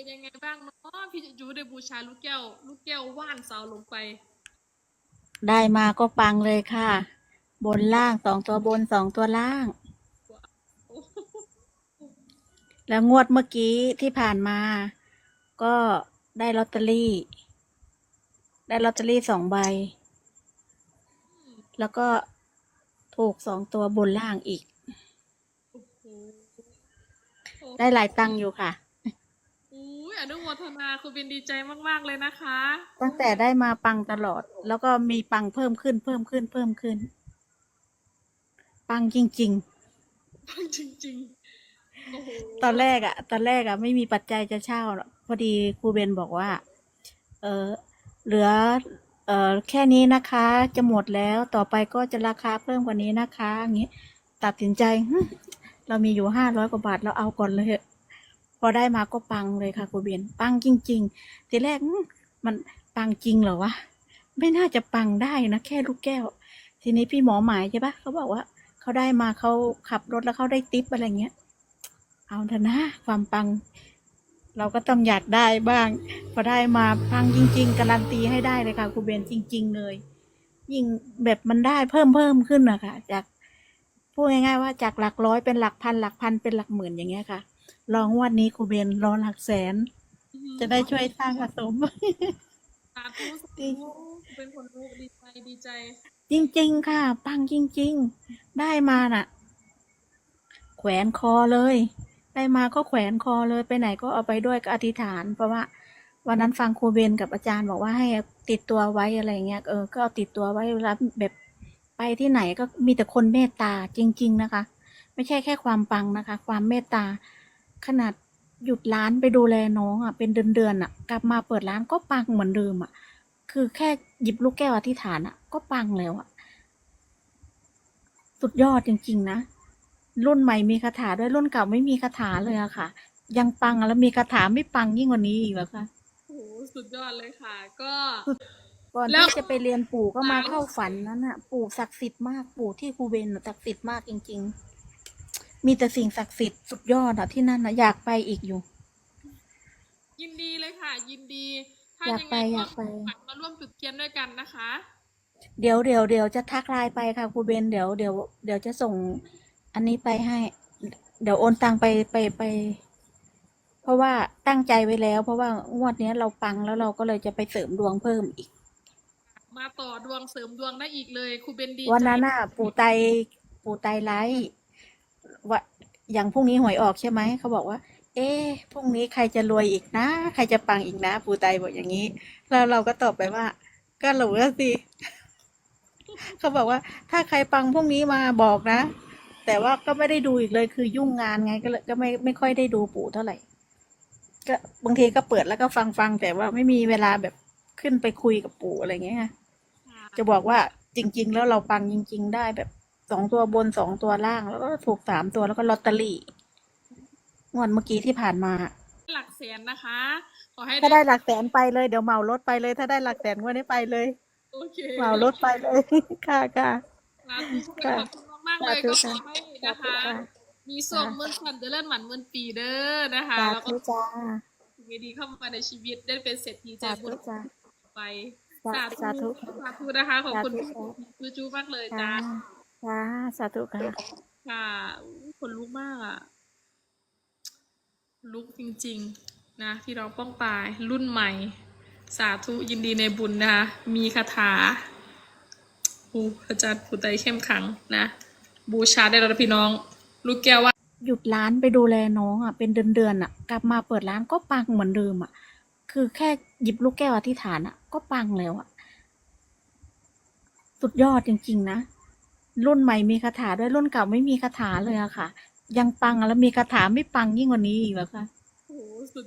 เป็นยังไงบ้างเนาะพี่จูได้บูชาลูกแก้ว ลูกแก้วว่านเสาลงไป ได้มาก็ปังเลยค่ะ บนล่างสองตัวบนสองตัวล่างโอ้โหแล้วงวดเมื่อกี้ที่ผ่านมา ก็ได้ลอตเตอรี่ ได้ลอตเตอรี่สองใบ แล้วก็ถูกสองตัวบนล่างอีกโอ้โหได้หลายตังค์อยู่ค่ะ อุ้ยอนุโมทนาคุณบินดีใจมากๆเลยนะคะ ตั้งแต่ได้มาปังตลอด แล้วก็มีปังเพิ่มขึ้นเพิ่มขึ้นเพิ่มขึ้น ปังจริงปังจริงๆโอ้โหๆตอนแรกอะตอนแรกอะไม่มีปัจจัยจะเช่าหรอกพอดีครูเบนบอกว่า เออเหลือ เออแค่นี้นะคะ จะหมดแล้วต่อไปก็จะราคาเพิ่มกว่านี้นะคะอย่างงี้ตัดสินใจหึเรามีอยู่ห้าร้อยกว่าบาทเราเอาก่อนเลยเถอะ พอได้มาก็ปังเลยค่ะครูเบนปังจริง ๆ ทีแรกมันปังจริงเหรอวะไม่น่าจะปังได้นะแค่ลูกแก้ว ทีนี้พี่หมอหมายใช่ปะเขาบอกว่าเขาได้มาเขาขับรถแล้วเขาได้ติปอะไรเงี้ย เอาเถอะนะความปัง เราก็ต้องอยากได้บ้าง พอได้มาปังจริง ๆ การันตีให้ได้เลยค่ะครูเบนจริง ๆ เลยยิ่งแบบมันได้เพิ่มเพิ่มขึ้นนะคะจากพูดง่ายๆว่าจากหลักร้อยเป็นหลักพันหลักพันเป็นหลักหมื่นอย่างเงี้ยค่ะ ลองงวดนี้ครูเบนรอหลักแสน จะได้ช่วยสร้างสะสม สาธุสาธุเป็นคนรู้ดีใจดีใจ จริง ๆ ค่ะ ปังจริง ๆ ได้มาน่ะ แขวนคอเลย ได้มาก็แขวนคอเลยไปไหนก็เอาไปด้วยก็อธิษฐาน เพราะว่า วันนั้นฟังครูเบนกับอาจารย์บอกว่าให้ติดตัวไว้อะไรเงี้ยเออก็เอาติดตัวไว้เวลาแบบไปที่ไหนก็มีแต่คนเมตตาจริง ๆ นะคะ ไม่ใช่แค่ความปังนะคะ ความเมตตา ขนาดหยุดร้านไปดูแลน้องอะเป็นเดือนๆอะ กลับมาเปิดร้านก็ปังเหมือนเดิมอะ คือแค่หยิบลูกแก้วอธิษฐานอะ ก็ปังแล้วอะ สุดยอดจริง ๆ นะ รุ่นใหม่มีคาถาด้วยรุ่นเก่าไม่มีคาถาเลยอะค่ะ ยังปังแล้วมีคาถาไม่ปังยิ่งกว่านี้อีกแล้วค่ะโอ้โหสุดยอดเลยค่ะ ก็ก่อนแล้วที่จะไปเรียนปู่ก็มาเข้าฝันนั้นน่ะปู่ศักดิ์สิทธิ์มากปู่ที่ครูเบนน่ะศักดิ์สิทธิ์มากจริง ๆ มีแต่สิ่งศักดิ์สิทธิ์สุดยอดอะที่นั่นนะอยากไปอีกอยู่ ยินดีเลยค่ะ ยินดี ถ้าอยากยังไปไงอยากไปก็มาร่วมจุดเทียนด้วยกันนะคะ เดี๋ยวเดี๋ยวเดี๋ยวจะทักไลน์ไปค่ะครูเบนเดี๋ยวเดี๋ยวเดี๋ยวจะส่งอันนี้ไปให้ เดี๋ยวโอนตังไปไปไป เพราะว่าตั้งใจไว้แล้ว เพราะว่างวดเนี้ยเราปังแล้วเราก็เลยจะไปเสริมดวงเพิ่มอีก มาต่อดวงเสริมดวงได้อีกเลยครูเบนดีวันนั้นใจน่ะ ปู่ไตปู่ไตไลฟ์ ว่าอย่างพรุ่งนี้หวยออกใช่ไหมเขาบอกว่า เอ๊ะพรุ่งนี้ใครจะรวยอีกนะ ใครจะปังอีกนะ ปู่ไตบอกอย่างนี้ แล้วเราก็ตอบไปว่า ก็หลูแล้วสิเขาบอกว่า ถ้าใครปังพรุ่งนี้มาบอกนะ แต่ว่าก็ไม่ได้ดูอีกเลยคือยุ่งงานไงก็เลยก็ไม่ไม่ค่อยได้ดูปู่เท่าไหร่ ก็บางทีก็เปิดแล้วก็ฟังฟังแต่ว่าไม่มีเวลาแบบขึ้นไปคุยกับปู่อะไรเงี้ยค่ะค่ะจะบอกว่าจริง ๆ แล้วเราปังจริง ๆ ได้แบบ สองตัวบนสองตัวล่าง แล้วก็ถูกสามตัวแล้วก็ลอตเตอรี่งวดเมื่อกี้ที่ผ่านมา หลักแสนนะคะ ขอให้ถ้าได้หลักแสนไปเลยเดี๋ยวเหมารถไปเลย ถ้าได้หลักแสนงวดนี้ไปเลยโอเคเหมารถไปเลยค่ะค่ะสาธุค่ะขอบคุณมากๆเลยสาธุก็ขอค่ะให้นะคะสาธุค่ะมีส่งเมื่อวันเดือนหมันเมื่อปีเด้อนะคะสาแล้วก็ธุจ้าสิ่งดีๆเข้ามาในชีวิตได้เป็นเศรษฐีใจสาบุธุญจ้าไปสาสาธุค่ะสาธุนะคะขอบคุณสาธุจูจูมากเลยจ้า จ้าจ้าสาธุค่ะค่ะอุ๊ยคนลุกมากอะ ลุกจริง ๆ นะพี่น้องป้องปายรุ่นใหม่ สาธุยินดีในบุญนะคะ มีคาถาโอ้พระจันทร์ผู้ใจเข้มขังนะ บูชาได้แล้วนะพี่น้อง ลูกแก้วว่า หยุดร้านไปดูแลน้องอะ เป็นเดือนๆอะ กลับมาเปิดร้านก็ปังเหมือนเดิมอะ คือแค่หยิบลูกแก้วอธิษฐานอะ ก็ปังแล้วอะ สุดยอดจริง ๆ นะ รุ่นใหม่มีคาถาด้วยรุ่นเก่าไม่มีคาถาเลยอะค่ะ ยังปังแล้วมีคาถาไม่ปังยิ่งกว่านี้อีกแล้วค่ะโอ้โหสุด